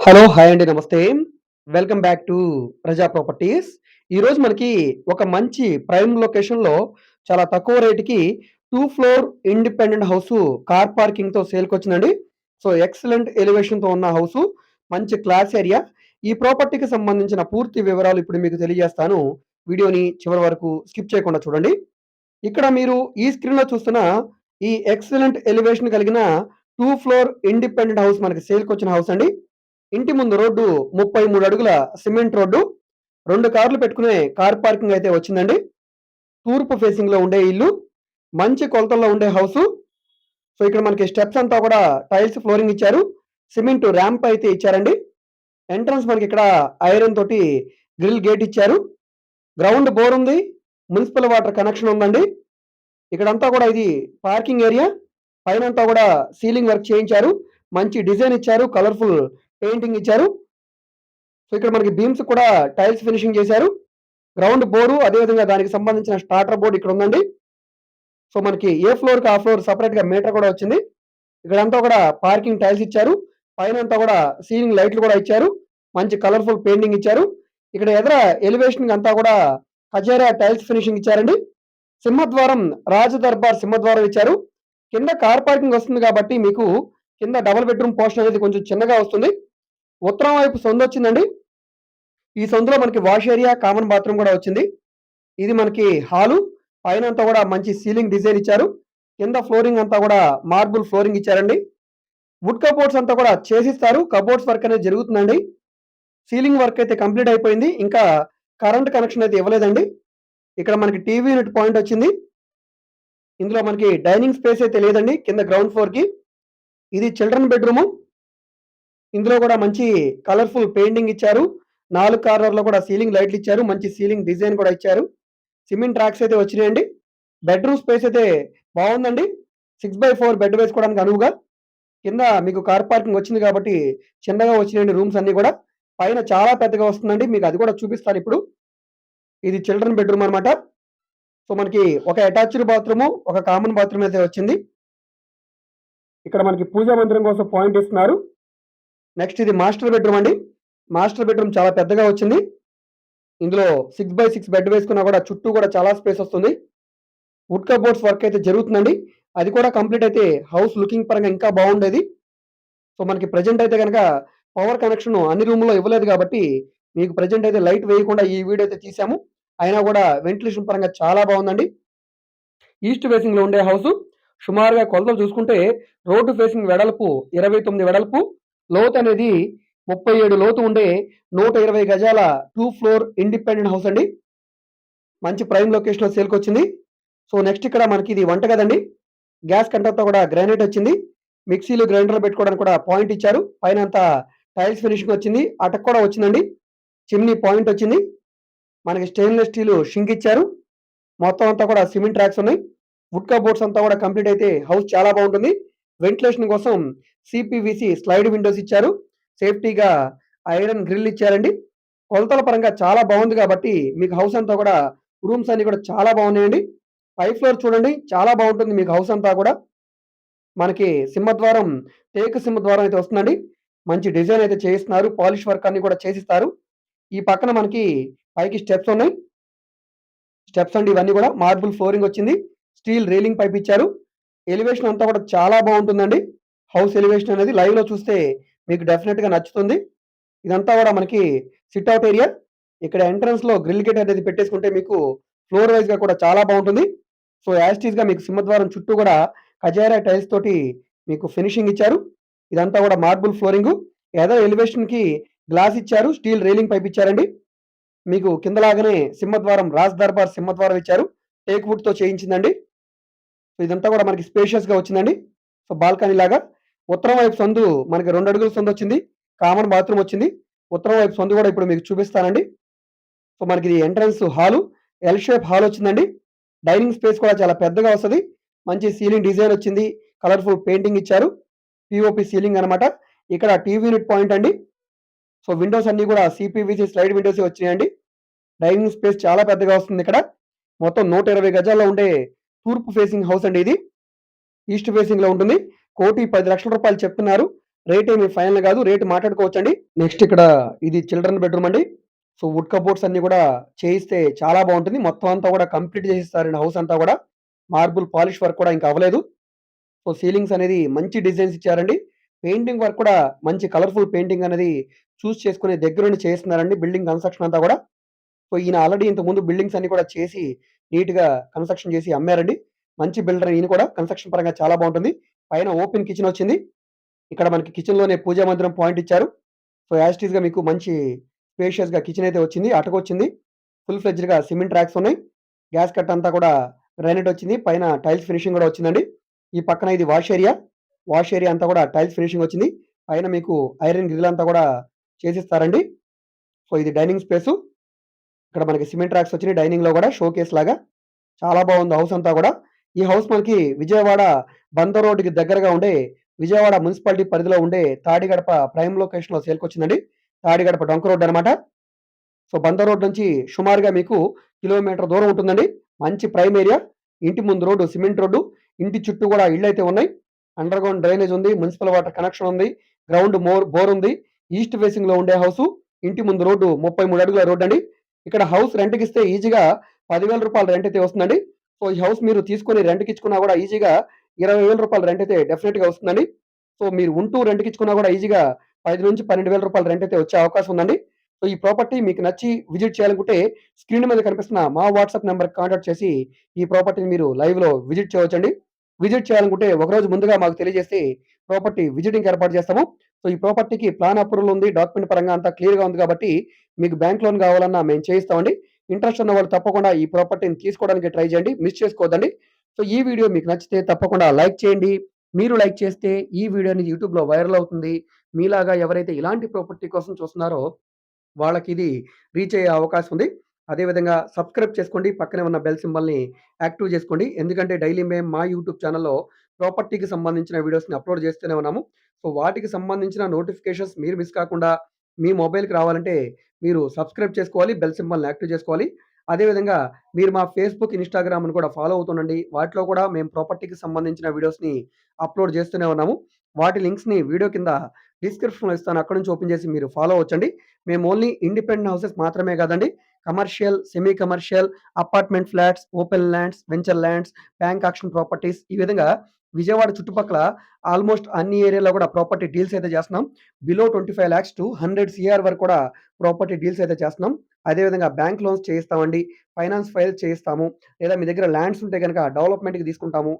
Hello! Hi అండి. నమస్తే. Welcome back to Praja properties. ఈరోజు మనకి ఒక మంచి ప్రైమ్ లొకేషన్‌లో చాలా తక్కువ రేటుకి two floor independent house car పార్కింగ్‌తో సేల్‌కొచ్చిందండి. సో, ఎక్సలెంట్ ఎలివేషన్‌తో ఉన్న హౌస్ మంచి క్లాస్ ఏరియా. ఈ ప్రాపర్టీకి సంబంధించిన పూర్తి వివరాలు ఇప్పుడు మీకు తెలియజేస్తాను. వీడియోని చివరి వరకు స్కిప్ చేయకుండా చూడండి. ఇక్కడ మీరు ఈ స్క్రీన్‌లో చూస్తున్న ఈ ఎక్సలెంట్ ఎలివేషన్ కలిగిన టూ ఫ్లోర్ ఇండిపెండెంట్ హౌస్ మనకి సేల్‌కొచ్చిన హౌస్ అండి. ఇంటి ముందు రోడ్డు 33 అడుగుల సిమెంట్ రోడ్డు. రెండు కార్లు పెట్టుకునే కార్ పార్కింగ్ అయితే వచ్చిందండి. తూర్పు ఫేసింగ్‌లో ఉండే ఇల్లు. మంచి కొలతల్లో ఉండే హౌసు. సో, ఇక్కడ మనకి స్టెప్స్ అంతా కూడా టైల్స్ ఫ్లోరింగ్ ఇచ్చారు. సిమెంట్ ర్యాంప్ అయితే ఇచ్చారండి. ఎంట్రన్స్ మనకి ఇక్కడ ఐరన్ తోటి గ్రిల్ గేట్ ఇచ్చారు. గ్రౌండ్ బోర్ ఉంది. మున్సిపల్ వాటర్ కనెక్షన్ ఉందండి. ఇక్కడంతా కూడా ఇది పార్కింగ్ ఏరియా. పైనంతా కూడా సీలింగ్ వర్క్ చేయించారు. మంచి డిజైన్ ఇచ్చారు. కలర్‌ఫుల్ పెయింటింగ్ ఇచ్చారు. సో, ఇక్కడ మనకి బీమ్స్ కూడా టైల్స్ ఫినిషింగ్ చేశారు. గ్రౌండ్ బోరు అదే విధంగా దానికి సంబంధించిన స్టార్టర్ బోర్డు ఇక్కడ ఉందండి. సో, మనకి ఏ ఫ్లోర్‌కి ఆ ఫ్లోర్ సపరేట్గా మీటర్ కూడా వచ్చింది. ఇక్కడంతా కూడా పార్కింగ్ టైల్స్ ఇచ్చారు. పైన అంతా కూడా సీలింగ్ లైట్లు కూడా ఇచ్చారు. మంచి కలర్‌ఫుల్ పెయింటింగ్ ఇచ్చారు. ఇక్కడ ఎదుర ఎలివేషన్ అంతా కూడా కజేరా టైల్స్ ఫినిషింగ్ ఇచ్చారండి. సింహద్వారం రాజదర్బార్ సింహద్వారం ఇచ్చారు. కింద కార్ పార్కింగ్ వస్తుంది కాబట్టి మీకు కింద డబుల్ బెడ్‌రూమ్ పోర్షన్ అనేది కొంచెం చిన్నగా వస్తుంది. ఉత్తరం వైపు సొంత వచ్చిందండి ఈ సొంతలో మనకి వాష్ ఏరియా, కామన్ బాత్రూమ్ కూడా వచ్చింది. ఇది మనకి హాలు. పైన అంతా కూడా మంచి సీలింగ్ డిజైన్ ఇచ్చారు. కింద ఫ్లోరింగ్ అంతా కూడా మార్బుల్ ఫ్లోరింగ్ ఇచ్చారండి. వుడ్ కబోర్డ్స్ అంతా కూడా చేసిస్తారు. కబోర్డ్స్ వర్క్ అనేది జరుగుతుందండి. సీలింగ్ వర్క్ అయితే కంప్లీట్ అయిపోయింది. ఇంకా కరెంట్ కనెక్షన్ అయితే ఇవ్వలేదండి. ఇక్కడ మనకి టీవీ యూనిట్ పాయింట్ వచ్చింది. ఇందులో మనకి డైనింగ్ స్పేస్ అయితే లేదండి. కింద గ్రౌండ్ ఫ్లోర్‌కి. ఇది చిల్డ్రన్ బెడ్‌రూము. ఇందులో కూడా మంచి కలర్‌ఫుల్ పెయింటింగ్ ఇచ్చారు. నాలుగు కార్నర్‌లో కూడా సీలింగ్ లైట్లు ఇచ్చారు. మంచి సీలింగ్ డిజైన్ కూడా ఇచ్చారు. సిమెంట్ ట్రాక్స్ అయితే వచ్చినాయండి. బెడ్‌రూమ్ స్పేస్ అయితే బాగుందండి సిక్స్ బై ఫోర్ బెడ్ వేసుకోవడానికి అనువుగా. కింద మీకు కార్ పార్కింగ్ వచ్చింది కాబట్టి చిన్నగా వచ్చినాయండి రూమ్స్ అన్నీ కూడా. పైన చాలా పెద్దగా వస్తుందండి. మీకు అది కూడా చూపిస్తానిప్పుడు. ఇది చిల్డ్రన్ బెడ్‌రూమ్ అన్నమాట. సో, మనకి ఒక అటాచ్డ్ బాత్రూము, ఒక కామన్ బాత్రూమ్ అయితే వచ్చింది. ఇక్కడ మనకి పూజా మందిరం కోసం పాయింట్ ఇస్తున్నారు. నెక్స్ట్ ఇది మాస్టర్ బెడ్‌రూమ్ అండి. మాస్టర్ బెడ్‌రూమ్ చాలా పెద్దగా వచ్చింది. ఇందులో 6/6 బెడ్ వేసుకున్నా కూడా చుట్టూ కూడా చాలా స్పేస్ వస్తుంది. వుడ్ కబోర్డ్స్ వర్క్ అయితే జరుగుతుందండి. అది కూడా కంప్లీట్ అయితే హౌస్ లుకింగ్ పరంగా ఇంకా బాగుండేది. సో, మనకి ప్రెజెంట్ అయితే కనుక పవర్ కనెక్షన్ అన్ని రూమ్‌లో ఇవ్వలేదు కాబట్టి మీకు ప్రెజెంట్ అయితే లైట్ వేయకుండా ఈ వీడియో అయితే తీసాము. అయినా కూడా వెంటిలేషన్ పరంగా చాలా బాగుందండి. ఈస్ట్ ఫేసింగ్‌లో ఉండే హౌసు. సుమారుగా కొలతలు చూసుకుంటే రోడ్డు ఫేసింగ్ వెడల్పు 29 వెడల్పు. లోతు అనేది 37 లోతు ఉండే 120 గజాల టూ ఫ్లోర్ ఇండిపెండెంట్ హౌస్ అండి. మంచి ప్రైమ్ లొకేషన్‌లో సేల్‌కొచ్చింది. సో, నెక్స్ట్ ఇక్కడ మనకి ఇది వంట కదండి గ్యాస్ కంటర్తో కూడా గ్రానైట్ వచ్చింది. మిక్సీలు, గ్రైండర్లు పెట్టుకోవడానికి కూడా పాయింట్ ఇచ్చారు. పైన అంతా టైల్స్ ఫినిషింగ్ వచ్చింది. అటక్ కూడా వచ్చిందండి. చిమ్నీ పాయింట్ వచ్చింది. మనకి స్టెయిన్‌లెస్ స్టీల్ షింక్ ఇచ్చారు. మొత్తం అంతా కూడా సిమెంట్ ట్రాక్స్ ఉన్నాయి. వుడ్ కబోర్డ్స్ అంతా కూడా కంప్లీట్ అయితే హౌస్ చాలా బాగుంటుంది. వెంటిలేషన్ కోసం సిపివిసి స్లైడ్ విండోస్ ఇచ్చారు. సేఫ్టీగా ఐరన్ గ్రిల్ ఇచ్చారండి. కొలతల పరంగా చాలా బాగుంది కాబట్టి మీకు హౌస్ అంతా కూడా రూమ్స్ అన్నీ కూడా చాలా బాగున్నాయండి. పై ఫ్లోర్ చూడండి చాలా బాగుంటుంది మీకు హౌస్ అంతా కూడా. మనకి సింహద్వారం టేకు సింహద్వారం అయితే వస్తుందండి. మంచి డిజైన్ అయితే చేయిస్తున్నారు. పాలిష్ వర్క్ అన్ని కూడా చేసిస్తారు. ఈ పక్కన మనకి పైకి స్టెప్స్ ఉన్నాయి. స్టెప్స్ అండి ఇవన్నీ కూడా మార్బుల్ ఫ్లోరింగ్ వచ్చింది. స్టీల్ రీలింగ్ పైప్ ఇచ్చారు. ఎలివేషన్ అంతా కూడా చాలా బాగుంటుందండి. హౌస్ ఎలివేషన్ అనేది లైవ్‌లో చూస్తే మీకు డెఫినెట్గా నచ్చుతుంది. ఇదంతా కూడా మనకి సిట్ ఏరియా. ఇక్కడ ఎంట్రన్స్‌లో గ్రిల్ గేట్ అనేది పెట్టేసుకుంటే మీకు ఫ్లోర్ వైజ్గా కూడా చాలా బాగుంటుంది. సో, యాస్టీస్గా మీకు సింహద్వారం చుట్టూ కూడా కజారా టైల్స్ తోటి మీకు ఫినిషింగ్ ఇచ్చారు. ఇదంతా కూడా మార్బుల్ ఫ్లోరింగు. ఏదో ఎలివేషన్‌కి గ్లాస్ ఇచ్చారు. స్టీల్ రైలింగ్ పైప్ ఇచ్చారండి. మీకు కిందలాగానే సింహద్వారం రాజ్ దర్బార్ సింహద్వారం ఇచ్చారు. టేక్ వుడ్‌తో చేయించిందండి. సో, ఇదంతా కూడా మనకి స్పేషియస్‌గా వచ్చిందండి. సో, బాల్కనీ లాగా. ఉత్తరం వైపు సందు మనకి రెండు అడుగుల సందు వచ్చింది కామన్ బాత్రూమ్ వచ్చింది. ఉత్తరం వైపు సందు కూడా ఇప్పుడు మీకు చూపిస్తానండి. సో, మనకి ఇది entrance hall. L shape hall వచ్చిందండి. డైనింగ్ స్పేస్ కూడా చాలా పెద్దగా వస్తుంది మంచి సీలింగ్ డిజైన్ వచ్చింది. కలర్‌ఫుల్ పెయింటింగ్ ఇచ్చారు. పిఓపి సీలింగ్ అన్నమాట. ఇక్కడ టీవీ యూనిట్ పాయింట్ అండి. సో, విండోస్ అన్నీ కూడా సిపివిసి స్లైడ్ విండోసే వచ్చినాయండి. డైనింగ్ స్పేస్ చాలా పెద్దగా వస్తుంది ఇక్కడ. మొత్తం 120 గజాల్లో ఉండే తూర్పు ఫేసింగ్ హౌస్ అండి ఇది. ఈస్ట్ ఫేసింగ్‌లో ఉంటుంది. కోటి పది లక్షల రూపాయలు చెప్తున్నారు. రేట్ ఏమి ఫైనల్ కాదు. రేట్ మాట్లాడుకోవచ్చండి. నెక్స్ట్ ఇక్కడ ఇది చిల్డ్రన్ బెడ్‌రూమ్ అండి. సో, వుడ్ కబోర్డ్స్ అన్నీ కూడా చేయిస్తే చాలా బాగుంటుంది మొత్తం అంతా కూడా కంప్లీట్ చేసిస్తారండి హౌస్ అంతా కూడా. మార్బుల్ పాలిష్ వర్క్ కూడా ఇంకా అవ్వలేదు. సో, సీలింగ్స్ అనేది మంచి డిజైన్స్ ఇచ్చారండి. పెయింటింగ్ వర్క్ కూడా మంచి కలర్‌ఫుల్ పెయింటింగ్ అనేది చూస్ చేసుకునే దగ్గరుండి చేయిస్తున్నారండి బిల్డింగ్ కన్‌స్ట్రక్షన్ అంతా కూడా. సో, ఈయన ఆల్రెడీ ఇంతకుముందు బిల్డింగ్స్ అన్నీ కూడా చేసి నీట్‌గా కన్‌స్ట్రక్షన్ చేసి అమ్మారండి. మంచి బిల్డర్ ఈయన కూడా కన్‌స్ట్రక్షన్ పరంగా చాలా బాగుంటుంది పైన ఓపెన్ కిచెన్ వచ్చింది. ఇక్కడ మనకి కిచెన్‌లోనే పూజా మందిరం పాయింట్ ఇచ్చారు. సో, యాజ్ ఇట్ మీకు మంచి స్పేషియస్‌గా కిచెన్ అయితే వచ్చింది. అటకొచ్చింది. ఫుల్ ఫ్లెజ్డ్గా సిమెంట్ ర్యాక్స్ ఉన్నాయి. గ్యాస్ కట్ అంతా కూడా గ్రానైట్ వచ్చింది. పైన టైల్స్ ఫినిషింగ్ కూడా వచ్చిందండి. ఈ పక్కన ఇది వాష్ ఏరియా. వాష్ ఏరియా అంతా కూడా టైల్స్ ఫినిషింగ్ వచ్చింది. పైన మీకు ఐరన్ గ్రిల్ అంతా కూడా చేసిస్తారండి. సో, ఇది డైనింగ్ స్పేసు. ఇక్కడ మనకి సిమెంట్ ర్యాక్స్ వచ్చినాయి డైనింగ్‌లో కూడా షో కేస్ లాగా. చాలా బాగుంది హౌస్ అంతా కూడా. ఈ హౌస్ మనకి విజయవాడ బందర్ రోడ్డుకి దగ్గరగా ఉండే విజయవాడ మున్సిపాలిటీ పరిధిలో ఉండే తాడిగడప ప్రైమ్ లొకేషన్‌లో సేల్‌కొచ్చిందండి. తాడిగడప డొంక రోడ్ అనమాట. సో, బందర్ రోడ్ నుంచి సుమారుగా మీకు కిలోమీటర్ దూరం ఉంటుందండి. మంచి ప్రైమ్ ఏరియా. ఇంటి ముందు రోడ్డు సిమెంట్ రోడ్డు. ఇంటి చుట్టూ కూడా ఇళ్ళైతే ఉన్నాయి. అండర్ గ్రౌండ్ డ్రైనేజ్ ఉంది. మున్సిపల్ వాటర్ కనెక్షన్ ఉంది. గ్రౌండ్ మోర్ బోర్ ఉంది. ఈస్ట్ ఫేసింగ్‌లో ఉండే హౌసు. ఇంటి ముందు రోడ్డు 33 అడుగుల రోడ్డండి. ఇక్కడ హౌస్ రెంట్కి ఇస్తే ఈజీగా పదివేల రూపాయలు రెంట్ అయితే వస్తుందండి. సో, ఈ హౌస్ మీరు తీసుకొని రెంట్కి ఇచ్చుకున్నా కూడా ఈజీగా ఇరవై వేల రూపాయలు రెంట్ అయితే డెఫినెట్గా వస్తుందండి. సో, మీరు ఉంటూ రెంట్కి ఇచ్చుకున్నా కూడా ఈజీగా పది నుంచి పన్నెండు వేల రూపాయలు రెంట్ అయితే వచ్చే అవకాశం ఉందండి. సో, ఈ ప్రాపర్టీ మీకు నచ్చి విజిట్ చేయాలనుకుంటే స్క్రీన్ మీద కనిపిస్తున్న మా వాట్సాప్ నెంబర్ కాంటాక్ట్ చేసి ఈ ప్రాపర్టీని మీరు లైవ్‌లో విజిట్ చేయవచ్చండి. విజిట్ చేయాలనుకుంటే ఒకరోజు ముందుగా మాకు తెలియజేస్తే ప్రాపర్టీ విజిటింగ్ ఏర్పాటు చేస్తాము. సో, ఈ ప్రాపర్టీకి ప్లాన్ అప్రూవల్ ఉంది. డాక్యుమెంట్ పరంగా అంతా క్లియర్‌గా ఉంది కాబట్టి మీకు బ్యాంక్ లోన్ కావాలన్నా మేము చేయిస్తామండి. ఇంట్రెస్ట్ ఉన్నవాళ్ళు తప్పకుండా ఈ ప్రాపర్టీని తీసుకోవడానికి ట్రై చేయండి. మిస్ చేసుకోవద్దండి. సో, ఈ వీడియో మీకు నచ్చితే తప్పకుండా లైక్ చేయండి. మీరు లైక్ చేస్తే ఈ వీడియో అనేది యూట్యూబ్‌లో వైరల్ అవుతుంది. మీలాగా ఎవరైతే ఇలాంటి ప్రాపర్టీ కోసం చూస్తున్నారో వాళ్ళకి ఇది రీచ్ అయ్యే అవకాశం ఉంది. అదే విధంగా సబ్స్క్రైబ్ చేసుకోండి. పక్కనే ఉన్న బెల్ సింబల్‌ని యాక్టివ్ చేసుకోండి. ఎందుకంటే డైలీ మేము మా యూట్యూబ్ ఛానల్లో ప్రాపర్టీకి సంబంధించిన వీడియోస్‌ని అప్‌లోడ్ చేస్తూనే ఉన్నాము. సో, వాటికి సంబంధించిన నోటిఫికేషన్స్ మీరు మిస్ కాకుండా మీ మొబైల్‌కి రావాలంటే మీరు సబ్స్క్రైబ్ చేసుకోవాలి. బెల్ సింబల్‌ని యాక్టివ్ చేసుకోవాలి. అదే విధంగా మీరు మా ఫేస్‌బుక్, ఇన్‌స్టాగ్రామ్‌ని కూడా ఫాలో అవుతుండండి. వాటిలో కూడా మేము ప్రాపర్టీకి సంబంధించిన వీడియోస్‌ని అప్‌లోడ్ చేస్తూనే ఉన్నాము. వాటి లింక్స్‌ని వీడియో కింద డిస్క్రిప్షన్‌లో ఇస్తాను. అక్కడ నుంచి ఓపెన్ చేసి మీరు ఫాలో అవ్వచ్చండి. మేము ఓన్లీ ఇండిపెండెంట్ హౌసెస్ మాత్రమే కాదండి. Commercial, semi commercial, apartment flats, open lands, venture lands, bank auction properties ఈ విధంగా విజయవాడ చుట్టుపక్కల ఆల్మోస్ట్ అన్ని ఏరియాలో కూడా ప్రాపర్టీ డీల్స్ అయితే చేస్తున్నాం. Below twenty five lakhs to hundred CR వరకు కూడా ప్రాపర్టీ డీల్స్ అయితే చేస్తున్నాం. అదే విధంగా బ్యాంక్ లోన్స్ చేయిస్తామండి. ఫైనాన్స్ ఫైల్స్ చేయిస్తాము. లేదా మీ దగ్గర ల్యాండ్స్ ఉంటే కనుక డెవలప్‌మెంట్‌కి తీసుకుంటాము.